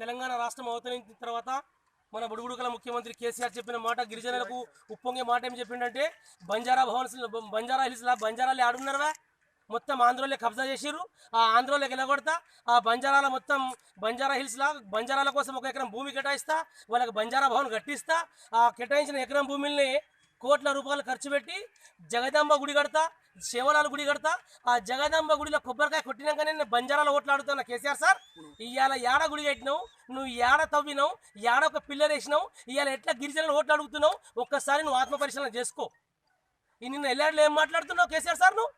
తెలంగాణ రాష్ట్రం అవతరించిన తర్వాత మన బుడుగుడుకల ముఖ్యమంత్రి కేసీఆర్ చెప్పిన మాట గిరిజనులకు ఉప్పొంగే మాట ఏం చెప్పిండంటే బంజారా భవన్స్ బంజారా హిల్స్లా బంజారాలు ఆడున్నారా మొత్తం ఆంధ్రలో కబ్జా చేసిర్రు. ఆ ఆంధ్రోలే గెలగొడతా ఆ బంజారాల మొత్తం బంజారా హిల్స్లా బంజారాల కోసం ఒక ఎకరం భూమి కేటాయిస్తా వాళ్ళకి బంజారా భవన్ కట్టిస్తా ఆ కేటాయించిన ఎకరం భూమిల్ని కోట్ల రూపాయలు ఖర్చు పెట్టి జగదాంబ గుడి కడతా శివలాల గుడి కడతా ఆ జగదాంబ గుడిలో కొబ్బరికాయ కొట్టినాకనే నేను బంజారాలో ఓట్లాడుతున్నా కేసీఆర్ సార్. ఇవాళ ఏడ గుడి కట్టినావు నువ్వు ఏడ తవ్వినావు ఏడ ఒక పిల్లర్ వేసినావు ఇవాళ ఎట్లా గిరిజనులు ఓట్లు అడుగుతున్నావు ఒక్కసారి నువ్వు ఆత్మ పరిశీలన చేసుకో నిన్న ఎల్లాడులో ఏం మాట్లాడుతున్నావు కేసీఆర్ సార్ నువ్వు?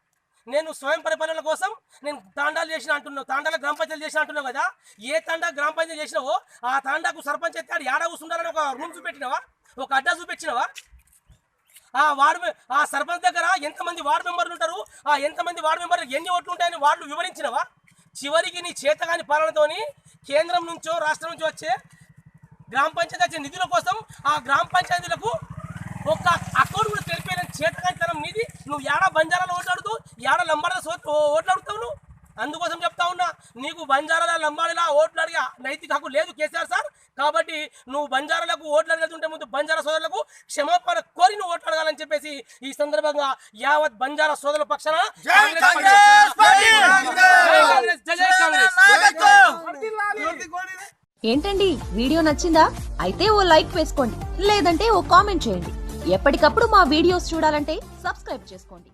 నేను స్వయం పరిపాలన కోసం నేను తాండాలు చేసిన అంటున్నావు తాండాల గ్రామ పంచాయతీ చేసిన అంటున్నావు కదా ఏ తాండా గ్రామ పంచాయతీ చేసినావో ఆ తాండాకు సర్పంచ్ ఎత్తాడు ఏడ కూర్చుండాలని ఒక రూమ్ చూపెట్టినావా? ఒక అడ్డా చూపించినావా ఆ వార్డు ఆ సర్పంచ్ దగ్గర ఎంతమంది వార్డు మెంబర్లు ఉంటారు? ఆ ఎంతమంది వార్డు మెంబర్లు ఎన్ని ఓట్లు ఉంటాయని వాళ్ళు వివరించినవా? చివరికి నీ చేతగాని పాలనతోని కేంద్రం నుంచో రాష్ట్రం నుంచో వచ్చే గ్రామ పంచాయతీ వచ్చే నిధుల కోసం ఆ గ్రామ పంచాయతీలకు ఒక్క అకౌంట్ కూడా తెలిపేన చేతకాంతనం నీది. నువ్వు ఏడ బంజారాలో ఓట్లాడుతూ ఏడ లంబాడ ఓట్లాడుతావు నువ్వు? అందుకోసం చెప్తా ఉన్నా నీకు బంజారాల లంబాడిలా ఓట్లు నైతిక హక్కు లేదు కేసీఆర్ సార్. కాబట్టి నువ్వు బంజారాలకు ఓట్లు అడగలుగుతుంటే ముందు బంజారా సోదరులకు క్షమాపణ కోరి నువ్వు ఓట్లు అడగాలని చెప్పేసి ఈ సందర్భంగా యావత్ బంజారా సోదరుల పక్షాన ఏంటండి? వీడియో నచ్చిందా? అయితే ఓ లైక్ వేసుకోండి. లేదంటే ఓ కామెంట్ చేయండి. ఎప్పటికప్పుడు మా వీడియోస్ చూడాలంటే సబ్స్క్రైబ్ చేసుకోండి.